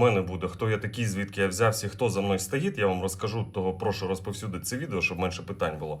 Мене буде хто я такий, звідки я взявся, хто за мною стоїть. Я вам розкажу, того прошу розповсюдити це відео, щоб менше питань було.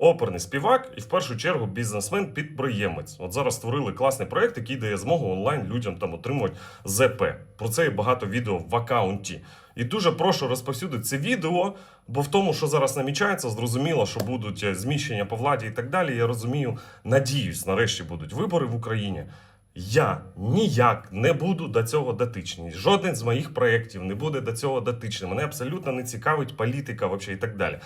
Оперний співак і в першу чергу бізнесмен-підприємець. От зараз створили класний проект, який дає змогу онлайн людям там отримувати ЗП. Про це є багато відео в аккаунті. І дуже прошу розповсюдити це відео, бо в тому, що зараз намічається, зрозуміло, що будуть е, зміщення по владі і так далі. Я розумію, надіюсь, нарешті будуть вибори в Україні. Я ніяк не буду до цього дотичний. Жоден з моїх проєктів не буде до цього дотичним. Мене абсолютно не цікавить політика вообще і так далі.